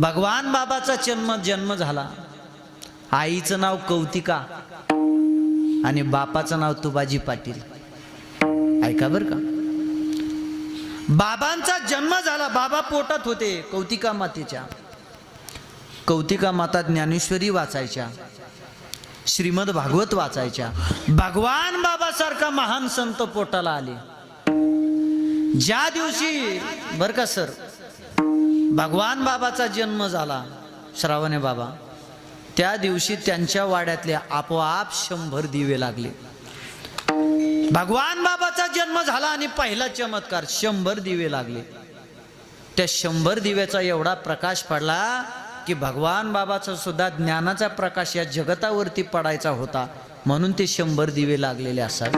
भगवान बाबाचा जन्म जन्म झाला. आईचं नाव कौतिका आणि बापाचं नाव तुबाजी पाटील. ऐका बर का? बाबांचा जन्म झाला बाबा पोटात होते कौतिका मातेच्या. कौतिका माता ज्ञानेश्वरी वाचायच्या. श्रीमद भागवत वाचायच्या. भगवान बाबासारखा महान संत पोटाला आले. ज्या दिवशी बर का सर? भगवान बाबाचा जन्म झाला श्रावणे बाबा. त्या दिवशी त्यांच्या वाड्यातले आपोआप शंभर दिवे लागले. भगवान बाबाचा जन्म झाला आणि पहिला चमत्कार शंभर दिवे लागले. त्या शंभर दिव्याचा एवढा प्रकाश पडला की भगवान बाबाचा सुद्धा ज्ञानाचा प्रकाश या जगतावरती पडायचा होता. म्हणून ते शंभर दिवे लागलेले असतात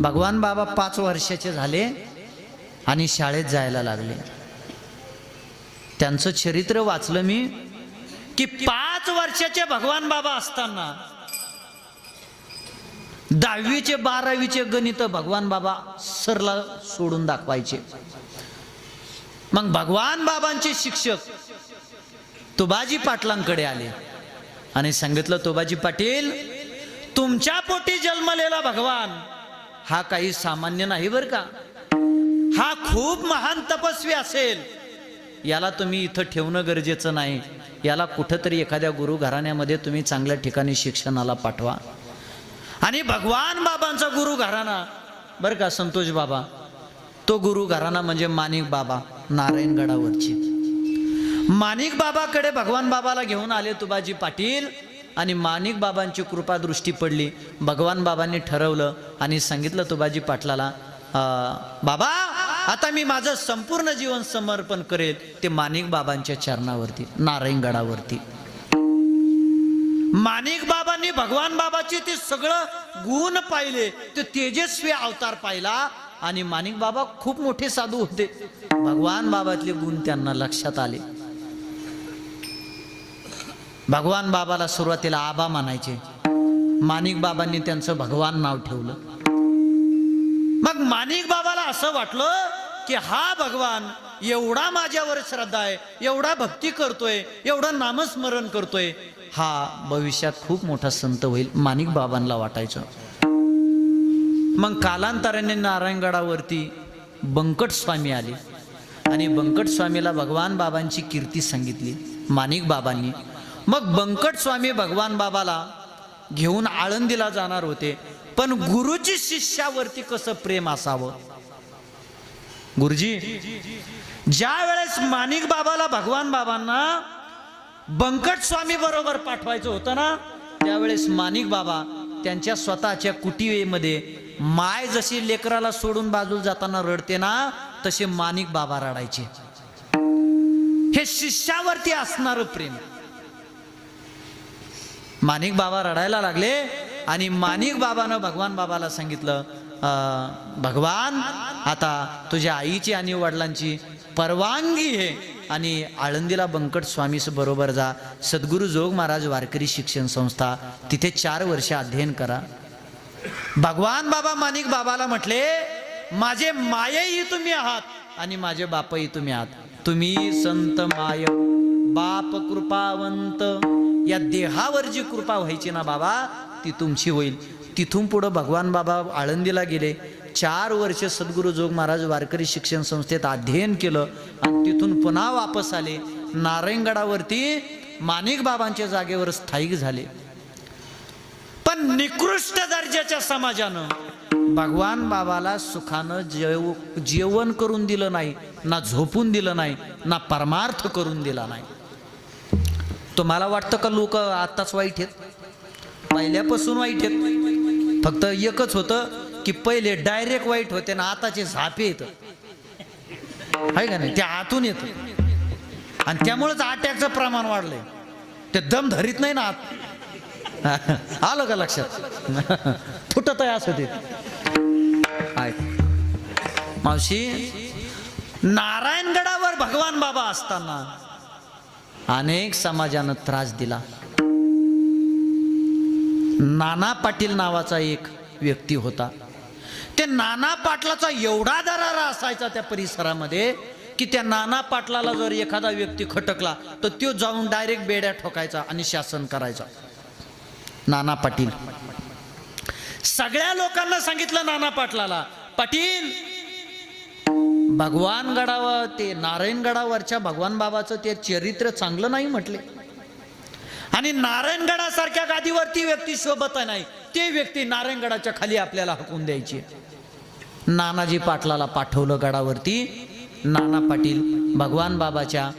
भगवान बाबा पाच वर्षाचे झाले आणि शाळेत जायला लागले. त्यांचं चरित्र वाचलं मी की पाच वर्षाचे भगवान बाबा असताना दहावीचे बारावीचे गणित भगवान बाबा सरला सोडून दाखवायचे. मग भगवान बाबांचे शिक्षक तुबाजी पाटलांकडे आले आणि सांगितलं तुबाजी पाटील तुमच्या पोटी जन्मलेला भगवान हा काही सामान्य नाही बर का? हा खूप महान तपस्वी असेल. याला तुम्ही इथं ठेवणं गरजेचं नाही. याला कुठंतरी एखाद्या गुरु घराण्यामध्ये तुम्ही चांगल्या ठिकाणी शिक्षणाला पाठवा. आणि भगवान बाबांचा गुरु घराणा बरं का संतोष बाबा? तो गुरु घराणा म्हणजे माणिक बाबा नारायणगडावरची. माणिक बाबाकडे भगवान बाबाला घेऊन आले तुबाजी पाटील आणि माणिक बाबांची कृपा दृष्टी पडली. भगवान बाबांनी ठरवलं आणि सांगितलं तुबाजी पाटलाला बाबा आता मी माझं संपूर्ण जीवन समर्पण करेल ते माणिक बाबांच्या चरणावरती नारायणगडावरती माणिक बाबांनी भगवान बाबाचे ते सगळं गुण पाहिले ते तेजस्वी अवतार पाहिला आणि माणिक बाबा खूप मोठे साधू होते. भगवान बाबातले गुण त्यांना लक्षात आले. भगवान बाबाला सुरुवातीला आबा मानायचे माणिक बाबांनी त्यांचं भगवान नाव ठेवलं. मग माणिक बाबाला असं वाटलं की हा भगवान एवढा माझ्यावर श्रद्धा आहे एवढा भक्ती करतोय एवढं नामस्मरण करतोय. हा भविष्यात खूप मोठा संत होईल माणिक बाबांना वाटायचं. मग कालांतराने नारायणगडावरती बंकट स्वामी आले. आणि बंकट स्वामीला भगवान बाबांची कीर्ती सांगितली माणिक बाबांनी. मग बंकट स्वामी भगवान बाबाला घेऊन आळंदीला जाणार होते पण गुरुची शिष्यावरती कसं प्रेम असावं? गुरुजी ज्या वेळेस माणिक बाबाला भगवान बाबांना बंकट स्वामी बरोबर पाठवायचं होतं ना त्यावेळेस माणिक बाबा त्यांच्या स्वतःच्या कुटिवेमध्ये माय जशी लेकराला सोडून बाजूला जाताना रडते ना तसे माणिक बाबा रडायचे. हे शिष्यावरती असणारं प्रेम. माणिक बाबा रडायला लागले आणि माणिक बाबानं भगवान बाबाला सांगितलं भगवान आता तुझ्या आईची आणि वडिलांची परवानगी आहे आणि आळंदीला बंकट स्वामीस बरोबर जा. सद्गुरू जोग महाराज वारकरी शिक्षण संस्था तिथे चार वर्ष अध्ययन करा. भगवान बाबा माणिक बाबाला म्हटले माझे मायेही तुम्ही आहात आणि माझे बापही तुम्ही आहात. तुम्ही संत माय बाप कृपावंत. या देहावर जी कृपा व्हायची ना बाबा ती तुमची होईल. तिथून पुढं भगवान बाबा आळंदीला गेले. चार वर्ष सद्गुरू जोग महाराज वारकरी शिक्षण संस्थेत अध्ययन केलं आणि तिथून पुन्हा वापस आले. नारायणगडावरती माणिक बाबांच्या जागेवर स्थायिक झाले. पण निकृष्ट दर्जाच्या समाजानं भगवान बाबाला सुखानं जेव जेवण करून दिलं नाही ना झोपून दिलं नाही ना परमार्थ करून दिला नाही. तुम्हाला वाटतं का लोक आत्ताच वाईट आहेत? पहिल्यापासून वाईट आहेत. फक्त एकच होतं की पहिले डायरेक्ट वाईट होते ना आताचे झापे येत. आहे का नाही? ते आतून येत. आणि त्यामुळेच अटॅकचं प्रमाण वाढलंय. ते दम धरीत नाही ना आत. आलं का लक्षात? फुटत आहे असं ते. मावशी नारायणगडावर भगवान बाबा असताना अनेक समाजानं त्रास दिला. नाना पाटील नावाचा एक व्यक्ती होता. ते नाना पाटलाचा एवढा दरारा असायचा त्या परिसरामध्ये की त्या नाना पाटलाला जर एखादा व्यक्ती खटकला तर तो जाऊन डायरेक्ट बेड्या ठोकायचा आणि शासन करायचा. नाना पाटील. सगळ्या लोकांना सांगितलं नाना पाटलाला पाटील भगवान गडावर ते नारायणगडावरच्या भगवान बाबाचं ते चरित्र चांगलं नाही म्हटले. आणि नारायणगडासारख्या गादीवरती व्यक्ती शोभत नाही. ते व्यक्ती नारायणगडाच्या खाली आपल्याला हकून द्यायची. नानाजी पाटलाला पाठवलं गडावरती. नाना पाटील भगवान बाबाच्या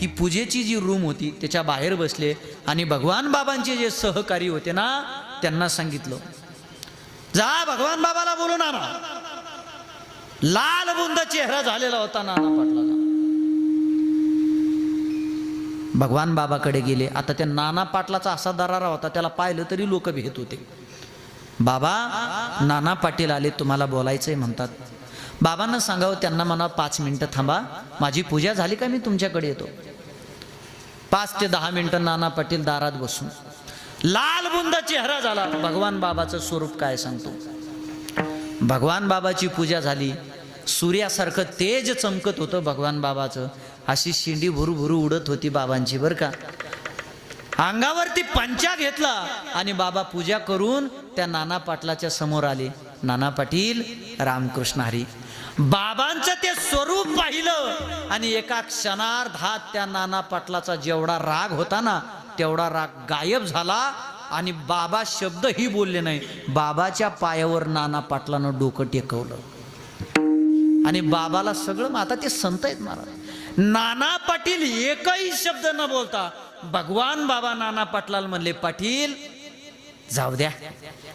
ती पूजेची जी रूम होती त्याच्या बाहेर बसले. आणि भगवान बाबांचे जे सहकारी होते ना त्यांना सांगितलं जा भगवान बाबाला बोलू नाना. लाल बुंद चेहरा झालेला होता नाना पाटील. भगवान बाबाकडे गेले. आता त्या नाना पाटलाचा असा दरारा होता त्याला पाहिलं तरी लोक भेट होते. बाबा नाना पाटील आले तुम्हाला बोलायचंय म्हणतात. बाबांना सांगावं त्यांना म्हणा पाच मिनिटं थांबा. माझी पूजा झाली का मी तुमच्याकडे येतो? पाच ते दहा मिनिटं नाना पाटील दारात बसून. लाल बुंद चेहरा झाला. भगवान बाबाचं स्वरूप काय सांगतो? भगवान बाबाची पूजा झाली. सूर्यासारखं तेज चमकत होतं भगवान बाबाचं. अशी शिंडी भुरू भुरू उडत होती बाबांची बरं का? अंगावरती पंचा घेतला आणि बाबा पूजा करून त्या नाना पाटलाच्या समोर आले. नाना पाटील रामकृष्ण हरी. बाबांचं ते स्वरूप पाहिलं आणि एका क्षणार्धात त्या नाना पाटलाचा जेवढा राग होता ना तेवढा राग गायब झाला आणि बाबा शब्दही बोलले नाही. बाबाच्या पायावर नाना पाटलानं डोकं टेकवलं. आणि बाबाला सगळं मग आता ते संत आहेत महाराज. नाना पाटील एकही शब्द न बोलता भगवान बाबा नाना पाटलाल म्हणले पाटील जाऊ द्या.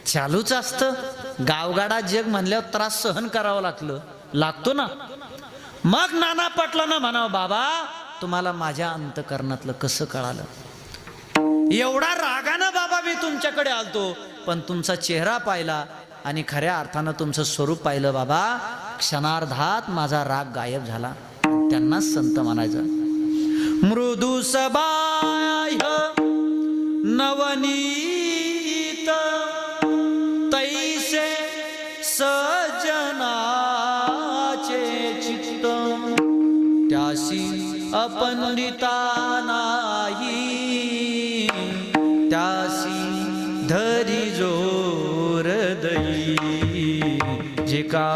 चालूच असतं. गावगाडा जग म्हणल्यावर त्रास सहन करावं लागलं. लागतो ना? मग नाना पाटलानं म्हणावं बाबा तुम्हाला माझ्या अंतकरणातलं कसं कळालं? एवढा रागानं बाबा मी तुमच्याकडे आलतो पण तुमचा चेहरा पाहिला आणि खऱ्या अर्थानं तुमचं स्वरूप पाहिलं बाबा. क्षणार्धात माझा राग गायब झाला. त्यांनाच संत म्हणायचं. मृदू सबाय नवनीत तैसे सजनाचे चित्त. त्याशी अपनिता नाही त्याशी धरी जोर दई. जे का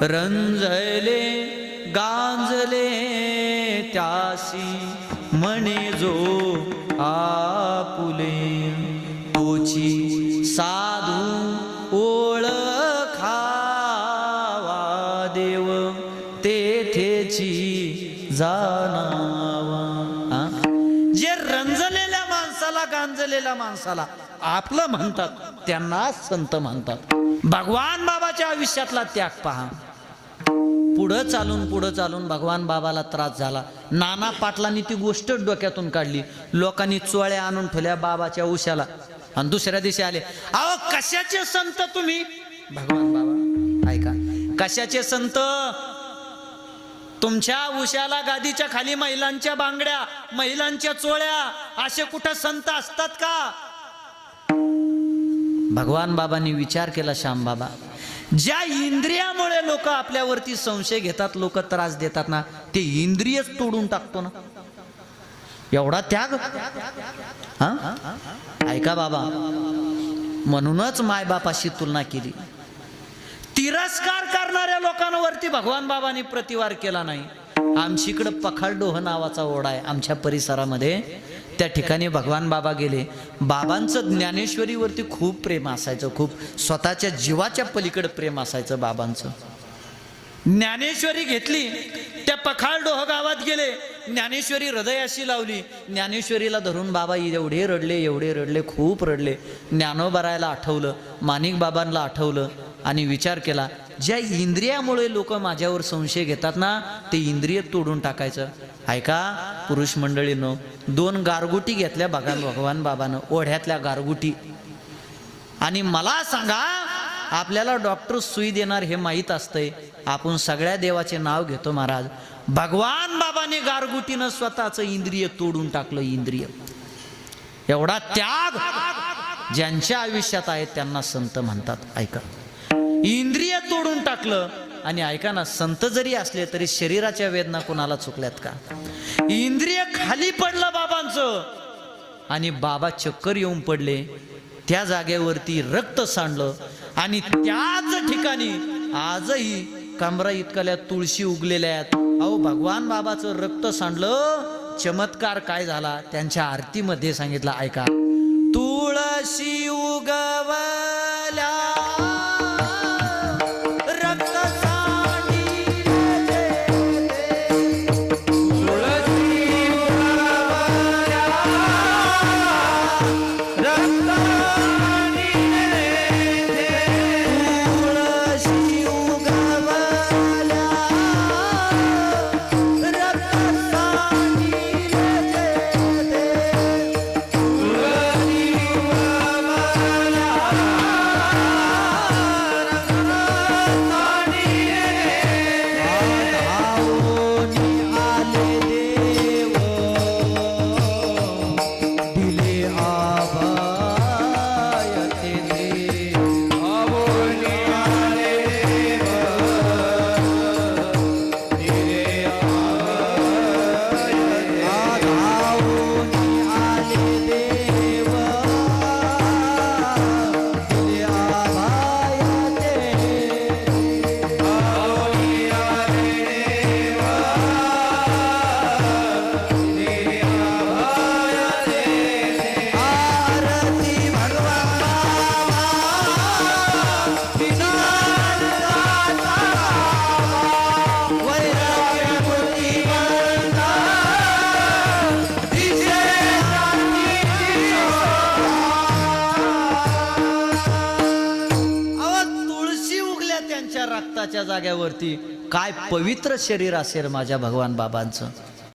रंजले गांजले त्यासी म्हणे जो आपुले. तोची साधू ओळखावा देव तेथेची जाणावा. जे रंजलेल्या माणसाला गांजलेल्या माणसाला आपलं म्हणतात त्यांना संत म्हणतात. भगवान बाबाच्या आयुष्यातला त्याग पहा. पुढं चालून पुढं चालून भगवान बाबाला त्रास झाला. नाना पाटलांनी ती गोष्ट डोक्यातून काढली. लोकांनी चोळ्या आणून ठेवल्या बाबाच्या उशाला. आणि दुसऱ्या दिवशी आले. अहो कशाचे संत तुम्ही? भगवान बाबा ऐका. कशाचे संत? तुमच्या उशाला गादीच्या खाली महिलांच्या बांगड्या महिलांच्या चोळ्या असे कुठं संत असतात का? भगवान बाबांनी विचार केला श्याम बाबा ज्या इंद्रियामुळे लोक आपल्यावरती संशय घेतात लोक त्रास देतात ना ते इंद्रियच तोडून टाकतो ना. एवढा त्याग? ऐका बाबा म्हणूनच मायबापाशी तुलना केली. तिरस्कार करणाऱ्या लोकांवरती भगवान बाबांनी प्रतिवार केला नाही. आमच्याकडं पखालडोह नावाचा ओढा आहे आमच्या परिसरामध्ये. त्या ठिकाणी भगवान बाबा गेले. बाबांचं ज्ञानेश्वरीवरती खूप प्रेम असायचं खूप स्वतःच्या जीवाच्या पलीकडे प्रेम असायचं बाबांचं. ज्ञानेश्वरी घेतली त्या पखाळडोह गावात गेले ज्ञानेश्वरी हृदयाशी लावली. ज्ञानेश्वरीला धरून बाबा एवढे रडले एवढे रडले खूप रडले. ज्ञानोबरायला आठवलं माणिक बाबांना आठवलं आणि विचार केला ज्या इंद्रियामुळे लोक माझ्यावर संशय घेतात ना ते इंद्रिय तोडून टाकायचं. ऐका पुरुष मंडळीनं दोन गारगुटी घेतल्या भगवान भगवान बाबानं ओढ्यातल्या गारगुटी. आणि मला सांगा आपल्याला डॉक्टर सुई देणार हे माहीत असतंय. आपण सगळ्या देवाचे नाव घेतो महाराज. भगवान बाबाने गारगुटीनं स्वतःचं इंद्रिय तोडून टाकलं इंद्रिय. एवढा त्याग ज्यांच्या आयुष्यात आहे त्यांना संत म्हणतात. ऐका. इंद्रिय तोडून टाकलं आणि ऐका ना संत जरी असले तरी शरीराच्या वेदना कोणाला चुकल्यात का? इंद्रिय खाली पडलं बाबांचं. आणि बाबा चक्कर येऊन पडले. त्या जागेवरती रक्त सांडलं. आणि त्याच ठिकाणी आजही कमरा इतकल्या तुळशी उगलेल्या आहेत. अहो भगवान बाबाचं रक्त सांडलं. चमत्कार काय झाला? त्यांच्या आरतीमध्ये सांगितलं ऐका. तुळशी उगवल्या. त्यांच्या जाग्यावरती काय पवित्र शरीर असेल माझ्या भगवान बाबांचं?